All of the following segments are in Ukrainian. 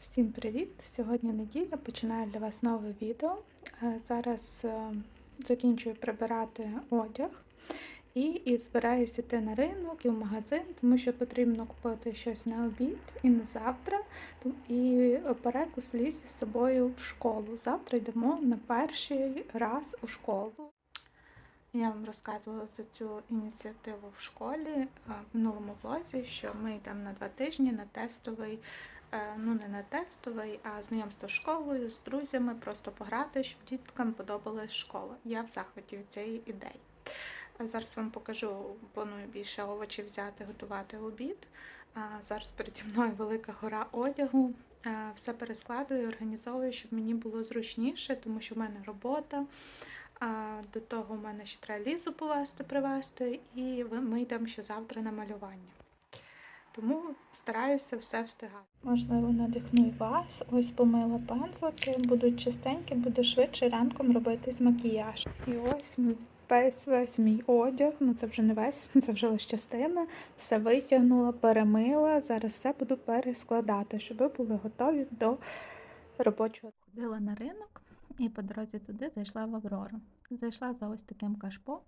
Всім привіт! Сьогодні неділя, починаю для вас нове відео. Е, Зараз е, закінчую прибирати одяг і, і збираюся йти на ринок і в магазин, тому що потрібно купити щось на обід і на завтра. І перекус ліз із собою в школу. Завтра йдемо на перший раз у школу. Я вам розказувала за цю ініціативу в школі е, в минулому влозі, що ми йдемо на два тижні на тестовий, ну не на тестовий, а знайомство з школою, з друзями, просто пограти, щоб діткам подобалась школа. Я в захваті від цієї ідеї. Зараз вам покажу, планую більше овочів взяти, готувати обід. Зараз переді мною велика гора одягу. Е, Все перескладую, організовую, щоб мені було зручніше, тому що в мене робота. До того в мене ще треба лізу повезти, привезти, і ми йдемо ще завтра на малювання. Тому стараюся все встигати. Можливо, надихну і вас. Ось помила пензлики, будуть чистенькі, буде швидше ранком робитись макіяж. І ось весь весь мій одяг, ну це вже не весь, це вже лише частина. Все витягнула, перемила. Зараз все буду перескладати, щоб ви були готові до робочого. Ходила на ринок і по дорозі туди зайшла в Аврору. Зайшла за ось таким кашпо.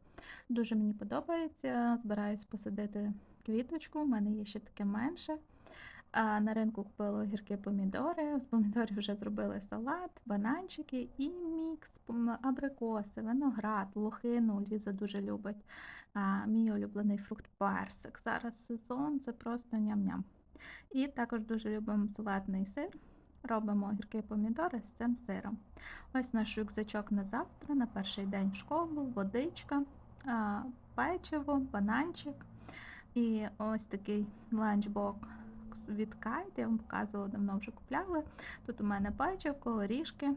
Дуже мені подобається. Збираюсь посадити квіточку. У мене є ще таке менше. А на ринку купила огірки помідори. З помідорів вже зробили салат, бананчики і мікс, абрикоси, виноград, лохину. Ліза дуже любить. А, мій улюблений фрукт персик. Зараз сезон, це просто ням-ням. І також дуже любимо салатний сир. Робимо огірки помідори з цим сиром. Ось наш рюкзачок на завтра, на перший день в школу, водичка, печиво, бананчик. І ось такий ланчбокс від Кайт, я вам показувала, давно вже купляли. Тут у мене печивко, горішки,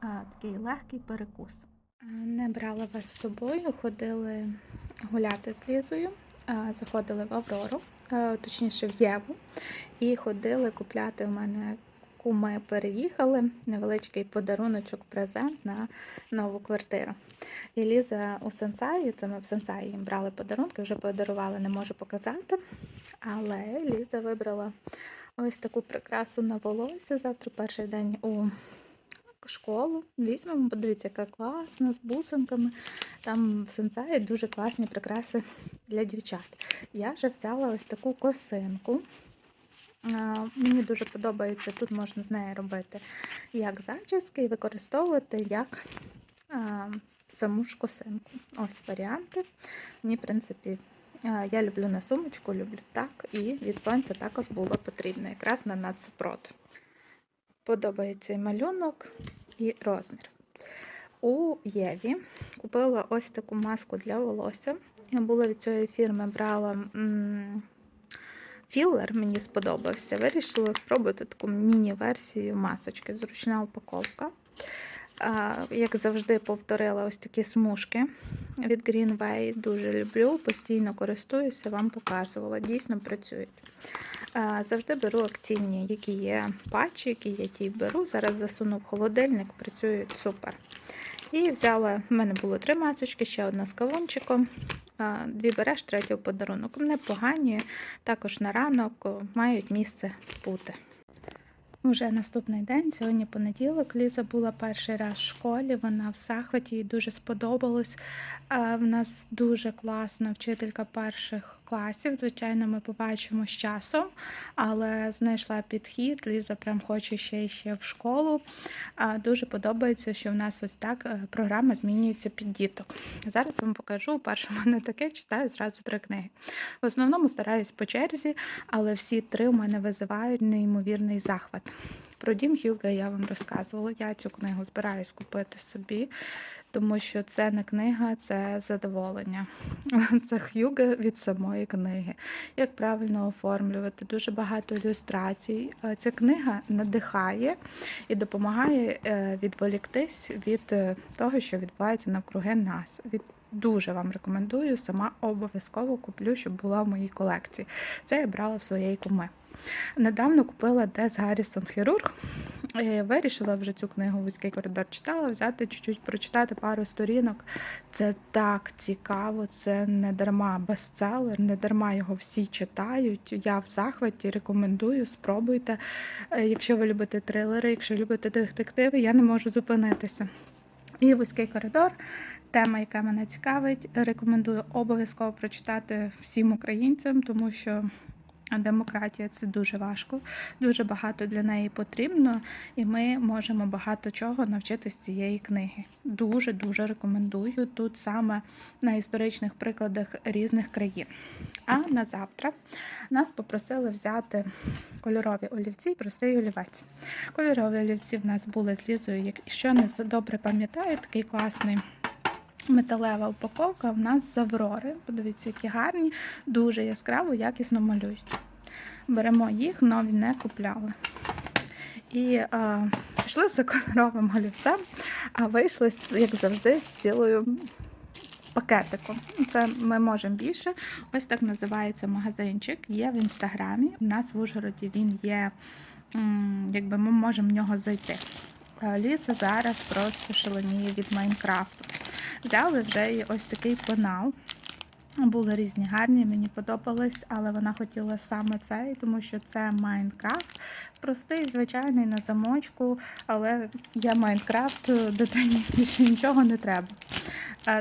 такий легкий перекус. Не брала вас з собою, ходили гуляти з Лізою, заходили в Аврору, точніше в Єву, і ходили купляти у мене куми переїхали, невеличкий подаруночок, презент на нову квартиру. І Ліза у Сенсаї, це ми в Сенсаї їм брали подарунки, вже подарували, не можу показати. Але Ліза вибрала ось таку прикрасу на волосся. Завтра перший день у школу. Візьмемо, подивіться, яка класна, з бусинками. Там в Сенсаї дуже класні прикраси для дівчат. Я вже взяла ось таку косинку. Мені дуже подобається, тут можна з нею робити як зачіски і використовувати як саму ж косинку. Ось варіанти. Мені, в принципі, я люблю на сумочку, люблю так, і від сонця також було потрібно, якраз на нацпроти. Подобається і малюнок, і розмір. У Єві купила ось таку маску для волосся. Я була від цієї фірми, брала. Філер мені сподобався. Вирішила спробувати таку міні-версію масочки. Зручна упаковка. Як завжди, повторила ось такі смужки від Greenway. Дуже люблю, постійно користуюся, вам показувала. Дійсно працюють. Завжди беру акційні, які є патчі, які є ті беру. Зараз засуну в холодильник, працюють супер. І взяла, в мене було три масочки, ще одна з кавунчиком. Дві береш, третю в подарунок. Непогані, також на ранок мають місце бути. Уже наступний день, сьогодні понеділок, Ліза була перший раз в школі, вона в захваті, їй дуже сподобалось. В нас дуже класна вчителька перших класів. Звичайно, ми побачимо з часом, але знайшла підхід. Ліза прям хоче ще і ще в школу. Дуже подобається, що в нас ось так е, програма змінюється під діток. Зараз вам покажу. Перше мене таке читаю зразу три книги. В основному стараюсь по черзі, але всі три у мене визивають неймовірний захват. Про дім Хюга я вам розказувала. Я цю книгу збираюсь купити собі, тому що це не книга, це задоволення. Це Хюга від самої книги. Як правильно оформлювати, дуже багато ілюстрацій. Ця книга надихає і допомагає е, відволіктись від е, того, що відбувається навкруги нас. Дуже вам рекомендую, сама обов'язково куплю, щоб була в моїй колекції. Це я брала в своєї куми. Недавно купила Дес Гаррісон Хірург. Вирішила вже цю книгу вузький коридор читала, взяти чуть-чуть прочитати пару сторінок. Це так цікаво, це не дарма бестселер, не дарма його всі читають. Я в захваті рекомендую, спробуйте. Е, Якщо ви любите трилери, якщо любите детективи, я не можу зупинитися. І вузький коридор, тема, яка мене цікавить, рекомендую обов'язково прочитати всім українцям, тому що демократія це дуже важко, дуже багато для неї потрібно, і ми можемо багато чого навчитися з цієї книги. Дуже дуже рекомендую тут саме на історичних прикладах різних країн. А на завтра нас попросили взяти кольорові олівці і простий олівець. Кольорові олівці в нас були з лізою, якщо не добре пам'ятаю, такий класний. Металева упаковка в нас з Аврори. Подивіться, які гарні, дуже яскраво, якісно малюють. Беремо їх, нові не купляли. І а, пішли за кольоровим олівцем, а вийшли, як завжди, з цілою пакетиком. Це ми можемо більше. Ось так називається магазинчик. Є в інстаграмі. У нас в Ужгороді він є, якби ми можемо в нього зайти. Ліце зараз просто шаленіє від Майнкрафту. Взяли вже і ось такий пенал. Були різні гарні, мені подобались, але вона хотіла саме цей, тому що це Майнкрафт. Простий, звичайний на замочку, але я Майнкрафт, дитині більше нічого не треба.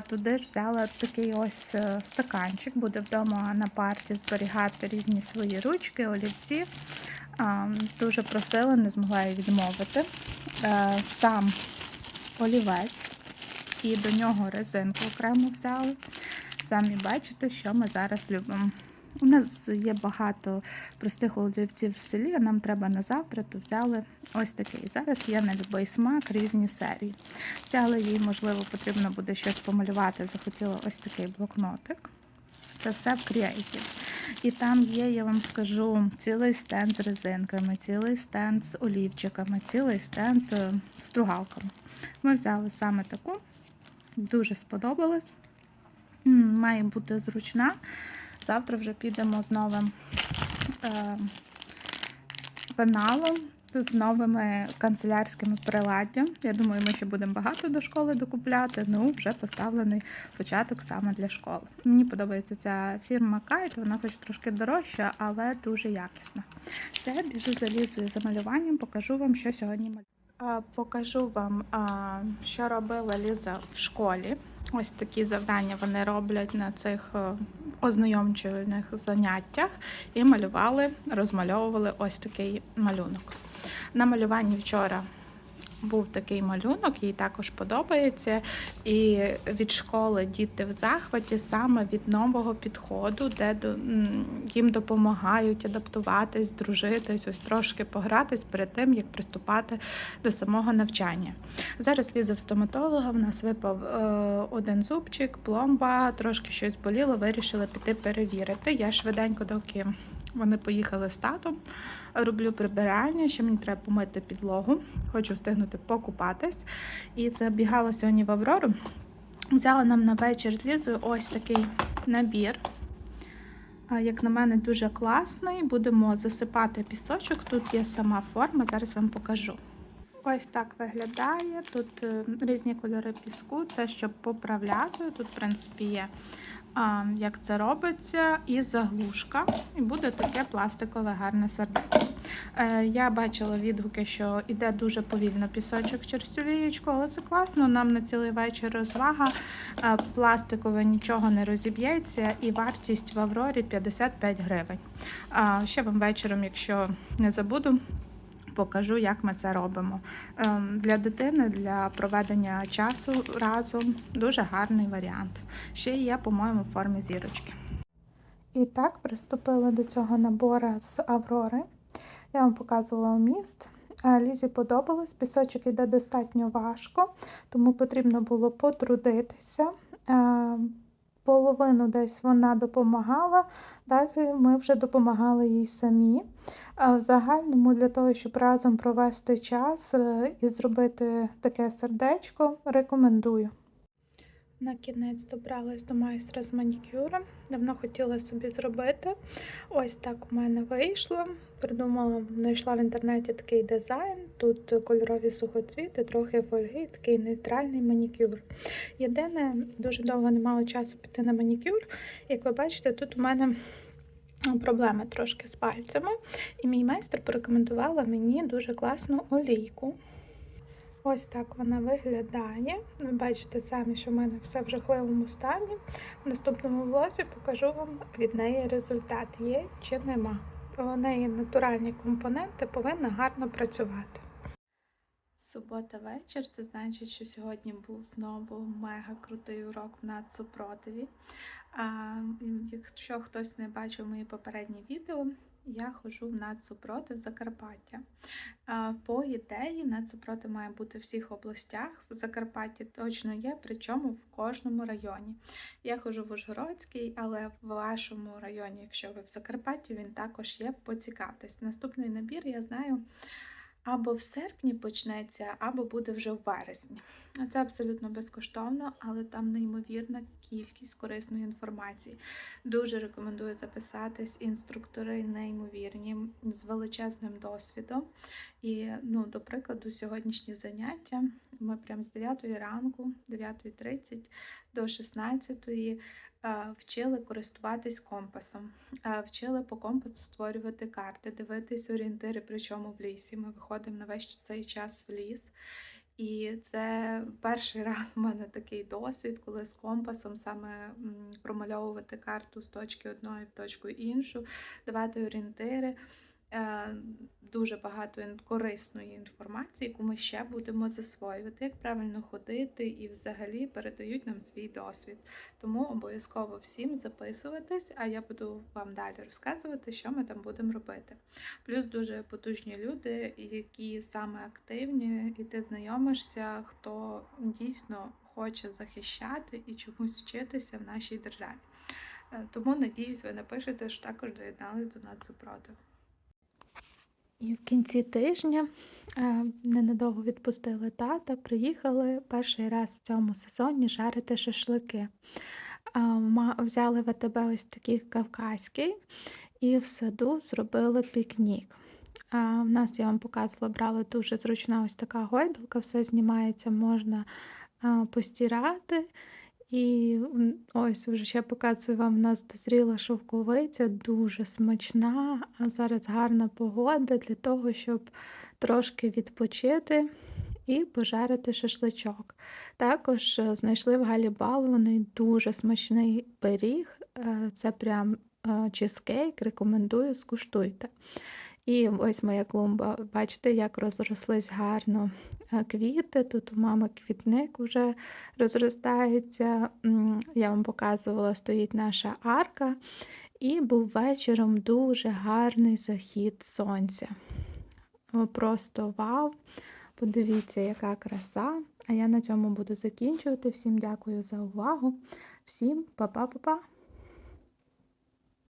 Туди ж взяла такий ось стаканчик, буде вдома на парті зберігати різні свої ручки, олівці. Дуже просила, не змогла її відмовити. Сам олівець і до нього резинку окремо взяли. Самі бачите, що ми зараз любимо. У нас є багато простих олівців в селі, а нам треба на завтра, то взяли ось такий. Зараз є на будь-який смак різні серії. Взяли їй, можливо, потрібно буде щось помалювати. Захотіла ось такий блокнотик. Це все в Creative. І там є, я вам скажу, цілий стенд з резинками, цілий стенд з олівчиками, цілий стенд з стругалками. Ми взяли саме таку, дуже сподобалось. Має бути зручна. Завтра вже підемо з новим е, пеналом, з новими канцелярськими приладдям. Я думаю, ми ще будемо багато до школи докупляти. Ну, вже поставлений початок саме для школи. Мені подобається ця фірма Кайт, вона хоч трошки дорожча, але дуже якісна. Все, біжу залізую за малюванням, покажу вам, що сьогодні малюю. Покажу вам, що робила Ліза в школі. Ось такі завдання вони роблять на цих ознайомчувальних ознайомчених заняттях і малювали, розмальовували ось такий малюнок. На малюванні вчора був такий малюнок, їй також подобається. І від школи діти в захваті саме від нового підходу, де їм допомагають адаптуватись, дружитись, ось трошки погратись перед тим, як приступати до самого навчання. Зараз Ліза в стоматолога, в нас випав е, один зубчик, пломба, трошки щось боліло, вирішили піти перевірити. Я швиденько, доки вони поїхали з татом, роблю прибирання, ще мені треба помити підлогу, хочу встигнути покупатись. І забігала сьогодні в Аврору. Взяла нам на вечір з Лізою ось такий набір. Як на мене, дуже класний. Будемо засипати пісочок. Тут є сама форма, зараз вам покажу. Ось так виглядає. Тут е, різні кольори піску, це щоб поправляти. Тут, в принципі, є як це робиться, і заглушка. І буде таке пластикове гарне сердечко. Е, я бачила відгуки, що йде дуже повільно пісочок через цю лієчку, але це класно. Нам на цілий вечір розвага. Е, пластикове нічого не розіб'ється, і вартість в Аврорі 55 гривень. Ще вам вечором, якщо не забуду, покажу, як ми це робимо. Ем, для дитини для проведення часу разом дуже гарний варіант. Ще є, по-моєму, в формі зірочки. І так, приступили до цього набору з Аврори. Я вам показувала вміст. Е, Лізі подобалось, пісочок йде достатньо важко, тому потрібно було потрудитися. Половину десь вона допомагала, далі ми вже допомагали їй самі. В загальному для того, щоб разом провести час е, і зробити таке сердечко, рекомендую. На кінець добралась до майстра з манікюром. Давно хотіла собі зробити. Ось так у мене вийшло. Придумала, знайшла в інтернеті такий дизайн, тут кольорові сухоцвіти, трохи фольги, такий нейтральний манікюр. Єдине, дуже довго не мала часу піти на манікюр. Як ви бачите, тут у мене проблеми трошки з пальцями, і мій майстер порекомендувала мені дуже класну олійку. Ось так вона виглядає. Ви бачите самі, що в мене все в жахливому стані. В наступному влозі покажу вам від неї результат, є чи нема. У неї натуральні компоненти повинна гарно працювати. Субота вечір, це значить, що сьогодні був знову мега крутий урок в нацупротиві. А, якщо хтось не бачив мої попередні відео, я ходжу в нацупротив Закарпаття. По ідеї, нацупротив має бути в всіх областях. В Закарпатті точно є, причому в кожному районі. Я ходжу в Ужгородський, але в вашому районі, якщо ви в Закарпатті, він також є. Поцікавтесь. Наступний набір я знаю або в серпні почнеться, або буде вже в вересні. Це абсолютно безкоштовно, але там неймовірна кількість корисної інформації. Дуже рекомендую записатись. Інструктори неймовірні з величезним досвідом. І, ну, до прикладу, сьогоднішні заняття ми прямо з 9 ранку, 9.30 до 16 вчили користуватись компасом, вчили по компасу створювати карти, дивитись орієнтири, причому в лісі. Ми виходимо на весь цей час в ліс. І це перший раз у мене такий досвід, коли з компасом саме промальовувати карту з точки одної в точку іншу, давати орієнтири. Е, дуже багато корисної інформації, яку ми ще будемо засвоювати, як правильно ходити і взагалі передають нам свій досвід. Тому обов'язково всім записуватись, а я буду вам далі розказувати, що ми там будемо робити. Плюс дуже потужні люди, які саме активні, і ти знайомишся, хто дійсно хоче захищати і чомусь вчитися в нашій державі. Е, тому надіюсь, ви напишете, що також доєдналися до нас супротив. І в кінці тижня е, ненадовго відпустили тата, приїхали перший раз в цьому сезоні жарити шашлики. Взяли ВТБ ось такий кавказький і в саду зробили пікнік. У нас, я вам показувала, брали дуже зручна ось така гойдалка, все знімається, можна постирати. І ось вже ще показую вам, у нас дозріла шовковиця, дуже смачна. А зараз гарна погода для того, щоб трошки відпочити і пожарити шашличок. Також е, знайшли в Галі Балований дуже смачний пиріг. Е, це прям е, чизкейк, рекомендую, скуштуйте. І ось моя клумба, бачите, як розрослись гарно квіти. Тут у мами квітник вже розростається. Я вам показувала, стоїть наша арка. І був вечором дуже гарний захід сонця. Просто вау! Подивіться, яка краса! А я на цьому буду закінчувати. Всім дякую за увагу. Всім па-па-па-па!